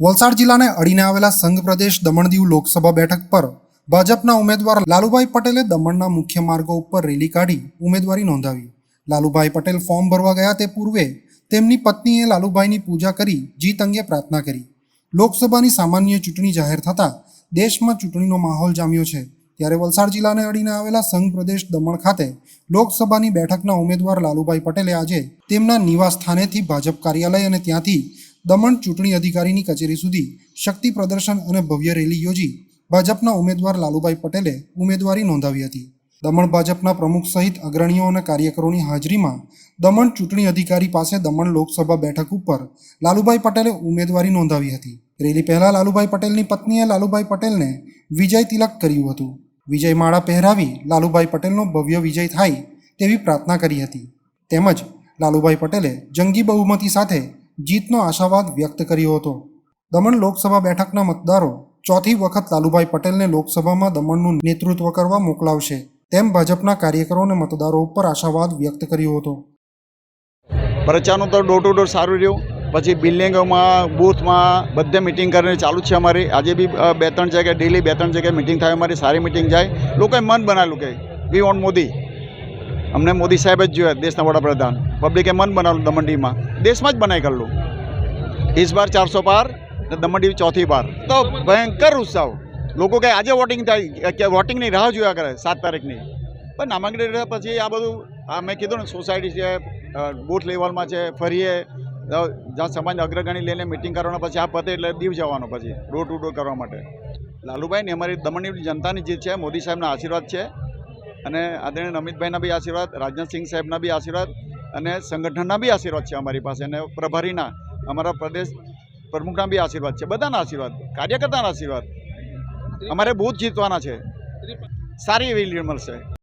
વલસાડ જિલ્લાને અડીને આવેલા સંઘ પ્રદેશ દમણ દીવ લોકસભા બેઠક પર ભાજપના ઉમેદવાર લાલુભાઈ પટેલે દમણના મુખ્ય માર્ગો ઉપર રેલી કાઢી ઉમેદવારી નોંધાવી. લાલુભાઈ પટેલ ફોર્મ ભરવા ગયા તે પૂર્વે તેમની પત્નીએ લાલુભાઈની પૂજા કરી, જીત અંગે પ્રાર્થના કરી. લોકસભાની સામાન્ય ચૂંટણી જાહેર થતાં દેશમાં ચૂંટણીનો માહોલ જામ્યો છે. ત્યારે વલસાડ જિલ્લાને અડીને આવેલા સંઘ પ્રદેશ દમણ ખાતે લોકસભાની બેઠકના ઉમેદવાર લાલુભાઈ પટેલે આજે તેમના નિવાસ સ્થાનેથી ભાજપ કાર્યાલય અને ત્યાંથી દમણ ચૂંટણી અધિકારીની કચેરી સુધી શક્તિ પ્રદર્શન અને ભવ્ય રેલી યોજી ભાજપના ઉમેદવાર લાલુભાઈ પટેલે ઉમેદવારી નોંધાવી હતી. દમણ ભાજપના પ્રમુખ સહિત અગ્રણીઓ અને કાર્યકરોની હાજરીમાં દમણ ચૂંટણી અધિકારી પાસે દમણ લોકસભા બેઠક ઉપર લાલુભાઈ પટેલે ઉમેદવારી નોંધાવી હતી. રેલી પહેલા લાલુભાઈ પટેલની પત્નીએ લાલુભાઈ પટેલને વિજય તિલક કર્યું હતું. વિજય માળા પહેરાવી લાલુભાઈ પટેલનો ભવ્ય વિજય થાય તેવી પ્રાર્થના કરી હતી. તેમજ લાલુભાઈ પટેલે જંગી બહુમતી સાથે જીતનો આશાવાદ વ્યક્ત કર્યો હતો. દમણ લોકસભા બેઠકના મતદારો ચોથી વખત લાલુભાઈ પટેલને લોકસભામાં દમણનું નેતૃત્વ કરવા મોકલાવશે. તેમ ભાજપના કાર્યકરો અને મતદારો ઉપર આશાવાદ વ્યક્ત કર્યો હતો. પ્રચારનું તો ડોર ટુ ડોર સારું રહ્યું. પછી બિલ્ડિંગોમાં, બૂથમાં બધે મિટિંગ કરીને ચાલુ છે અમારી. આજે બી બે ત્રણ જગ્યાએ ડેલી બે ત્રણ જગ્યાએ મિટિંગ થાય, અમારી સારી મિટિંગ જાય. લોકોએ મન બનાવેલું કે વી વોન્ટ મોદી. અમને મોદી સાહેબ જ જોયા, દેશના વડાપ્રધાન. પબ્લિકે મન બનાવેલું દમંડીમાં દેશમાં જ બનાવી કરેલું ઇસ બાર ચારસો પાર ને દમણડી ચોથી પાર. તો ભયંકર ઉત્સાહ. લોકો કે આજે વોટિંગ થાય. કે વોટિંગની રાહ જોયા કરે, સાત તારીખની. પણ નામાંકન પછી આ બધું, આ મેં કીધું ને સોસાયટી છે બૂથ લેવલમાં છે, ફરીએ જ્યાં સમાજ અગ્રગણી લઈને મિટિંગ કરવાના પછી આ પતે એટલે દીવ જવાનો પછી ડોર ટુ ડોર કરવા માટે. લાલુભાઈની અમારી દમણની જનતાની જીત છે, મોદી સાહેબના આશીર્વાદ છે. અને આદરણીય અમિતભાઈના બી આશીર્વાદ રાજનાથસિંહ સાહેબના બી આશીર્વાદ અને સંગઠનના બી આશીર્વાદ છે અમારી પાસે અને પ્રભારીના, અમારા પ્રદેશ પ્રમુખના બી આશીર્વાદ છે, બધાના આશીર્વાદ, કાર્યકર્તાના આશીર્વાદ. અમારે બૂથ જીતવાના છે. સારી એવી લીડ મળશે.